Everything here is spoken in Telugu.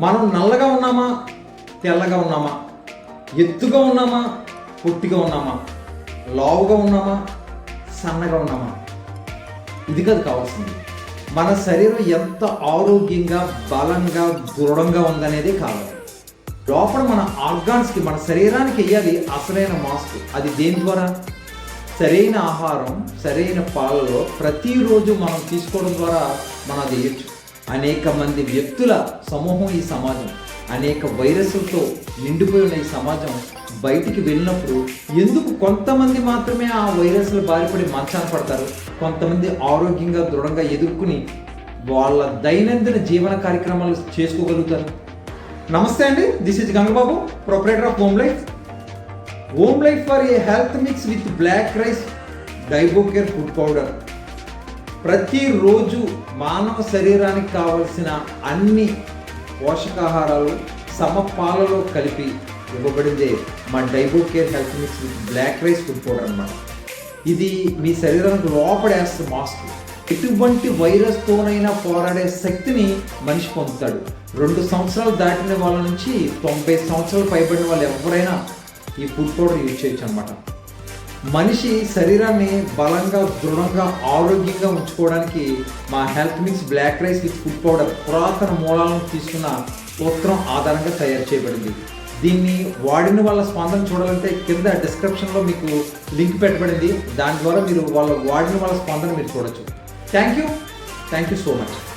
మనం నల్లగా ఉన్నామా? తెల్లగా ఉన్నామా? ఎత్తుగా ఉన్నామా? పొట్టిగా ఉన్నామా? లావుగా ఉన్నామా? సన్నగా ఉన్నామా? ఇది కాదు కావాల్సింది. మన శరీరం ఎంత ఆరోగ్యంగా బలంగా దృఢంగా ఉందనేది కావాలి. లోపల మన ఆర్గాన్స్కి మన శరీరానికి వేయాలి అసలైన మాస్క్. అది దేని ద్వారా? సరైన ఆహారం సరైన పాలలో ప్రతిరోజు మనం తీసుకోవడం ద్వారా మనం అది వేయచ్చు. అనేక మంది వ్యక్తుల సమూహం ఈ సమాజం. అనేక వైరస్లతో నిండిపోయి ఉన్న ఈ సమాజం బయటికి వెళ్ళినప్పుడు ఎందుకు కొంతమంది మాత్రమే ఆ వైరస్లు బారిపడి మంచాన పడతారు? కొంతమంది ఆరోగ్యంగా దృఢంగా ఎదుర్కొని వాళ్ళ దైనందిన జీవన కార్యక్రమాలు చేసుకోగలుగుతారు. నమస్తే అండి this is Gangababu proprietor of home life. Home life for a health mix with black rice Diabocare food powder. ప్రతిరోజు మానవ శరీరానికి కావలసిన అన్ని పోషకాహారాలు సమపాలలో కలిపి ఇవ్వబడిందే. మా Diabocare health mix with black rice food powder అన్నమాట. ఇది మీ శరీరానికి లోపడేస్తుంది మాస్క్. ఎటువంటి వైరస్తోనైనా పోరాడే శక్తిని మనిషి పొందుతాడు. రెండు సంవత్సరాలు దాటిన వాళ్ళ నుంచి తొంభై సంవత్సరాలు పైబడిన వాళ్ళు ఎవరైనా ఈ ఫుడ్ పౌడర్ యూజ్ చేయొచ్చు అనమాట మనిషి శరీరాన్ని బలంగా దృఢంగా ఆరోగ్యంగా ఉంచుకోవడానికి మా health mix black rice with food powder పురాతన మూలాలను తీసుకున్న సూత్రం ఆధారంగా తయారు చేయబడింది. దీన్ని వాడిన వాళ్ళ స్పందన చూడాలంటే కింద డిస్క్రిప్షన్లో మీకు లింక్ పెట్టబడింది. దాని ద్వారా మీరు వాళ్ళ వాడిన వాళ్ళ స్పందన మీరు చూడొచ్చు. Thank you. Thank you so much.